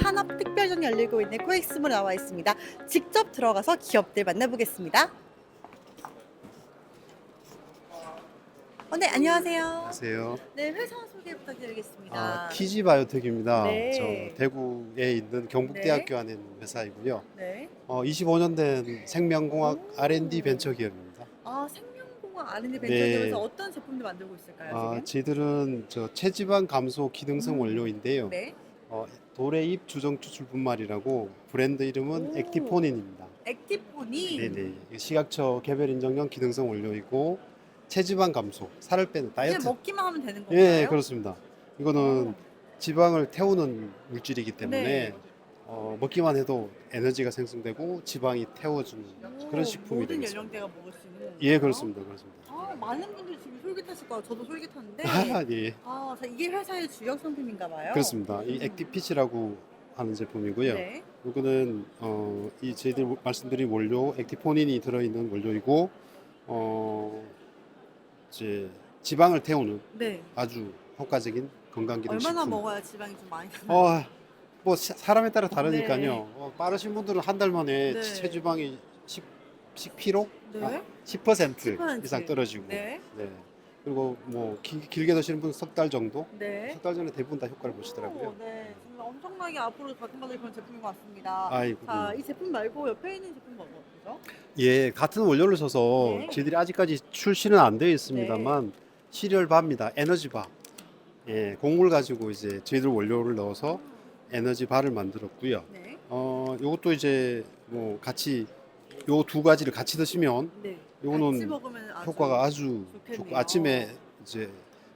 산업 특별전 열리고 있는 코엑스몰 나와 있습니다. 직접 들어가서 기업들 만나보겠습니다. 어, 네, 안녕하세요. 안녕하세요. 네, 회사 소개 부탁드리겠습니다. 아, 키지 바이오텍입니다. 네. 저 대구에 있는 경북대학교 안에 있는 회사이고요. 네. 어, 25년 된 생명공학 오. R&D 벤처 기업입니다. 아, 생명 R&D 네. 벤처기업에서 어떤 제품들 만들고 있을까요, 아, 지금? 저희들은 저 체지방 감소 기능성 음. 원료인데요. 네. 어, 도래잎 주정 추출 분말이라고 브랜드 이름은 오. 액티포닌입니다. 액티폰이 네네. 시각처 개별 인정형 기능성 원료이고 체지방 감소, 살을 빼는 그냥 다이어트. 먹기만 하면 되는 건가요? 예, 그렇습니다. 이거는 어. 지방을 태우는 물질이기 때문에 네. 어, 먹기만 해도 에너지가 생성되고 지방이 태워주는 오, 그런 식품이 모든 되겠습니다. 연령대가 먹을 수 있는 건가요? 예, 그렇습니다. 그렇습니다. 아, 많은 분들이 지금 솔깃하실 거예요. 저도 솔깃한데. 아, 예, 아, 자, 이게 회사의 주력 상품인가 봐요. 그렇습니다. 이 음. 액티피치라고 하는 제품이고요. 네. 이거는 어, 이 저희들 말씀드린 원료 액티포닌이 들어있는 원료이고 어, 이제 지방을 태우는 네. 아주 효과적인 건강 기능 얼마나 식품. 먹어야 지방이 좀 많이? 어, 뭐 사- 사람에 따라 다르니까요. 네. 어, 빠르신 분들은 한 달 만에 네. 체지방이 10, 10kg, 네. 아, 10% 10% 이상 떨어지고, 네. 네. 그리고 뭐 길, 길게 드시는 분은 석 달 정도, 네. 석 달 전에 대부분 다 효과를 보시더라고요. 오, 네. 정말 엄청나게 앞으로 각광받을 그런 제품인 것 같습니다. 아이고. 자, 이 제품 말고 옆에 있는 제품 뭐죠? 예, 같은 원료를 써서 네. 저희들이 아직까지 출시는 안 되어 있습니다만 시리얼 바입니다. 에너지 바. 예, 곡물 가지고 이제 저희들 원료를 넣어서 에너지 바를 만들었고요. 네. 어, 요것도 이제 뭐 같이 요 두 가지를 같이 드시면 네. 요거는 먹으면 아주 효과가 아주 좋겠네요. 좋고 아침에 이제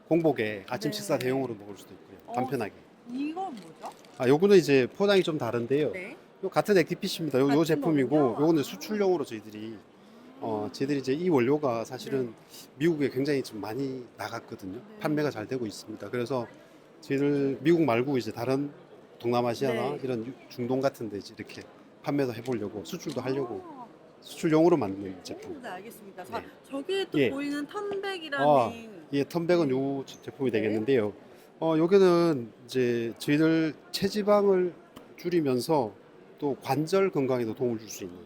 공복에 아침 네. 식사 대용으로 먹을 수도 있고요. 어, 간편하게. 이건 뭐죠? 아, 요거는 이제 포장이 좀 다른데요. 네. 요 같은 액티피시입니다. 요, 요 같은 제품이고 거군요. 요거는 수출용으로 저희들이 어, 저희들이 이제 이 원료가 사실은 미국에 굉장히 좀 많이 나갔거든요. 네. 판매가 잘 되고 있습니다. 그래서 저희들 미국 말고 이제 다른 동남아시아나 네. 이런 유- 중동 같은 데 이제 이렇게 판매도 해보려고 수출도 하려고 아, 수출용으로 만든 제품. 오, 네, 알겠습니다. 자, 네. 저기에 또 예. 보이는 턴백이라는 아, 예, 턴백은 요 제품이 네. 되겠는데요. 어, 여기는 이제 저희들 체지방을 줄이면서 또 관절 건강에도 도움을 줄 수 있는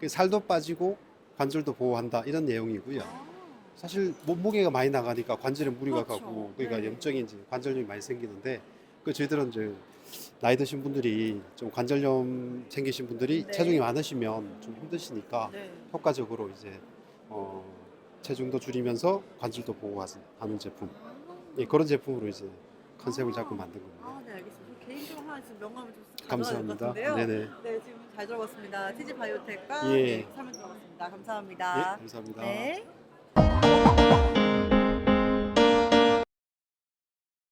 그 살도 빠지고 관절도 보호한다 이런 내용이고요. 아, 사실 몸무게가 많이 나가니까 관절에 무리가 그렇죠. 가고 그러니까 네. 염증이 이제 관절염이 많이 생기는데 그 저희들은 이제 나이 드신 분들이 좀 관절염 생기신 분들이 네. 체중이 많으시면 좀 힘드시니까 네. 효과적으로 이제 어, 체중도 줄이면서 관절도 보호하는 제품 예, 그런 제품으로 이제 컨셉을 잡고 만든 겁니다. 아, 네, 알겠습니다. 저 개인적으로 하나 지금 명함을 좀 될것 감사합니다. 같은데요. 네네. 네, 지금 잘 들어봤습니다. 티지 바이오텍과 예. 네, 설명 들어봤습니다. 예, 감사합니다. 감사합니다. 네.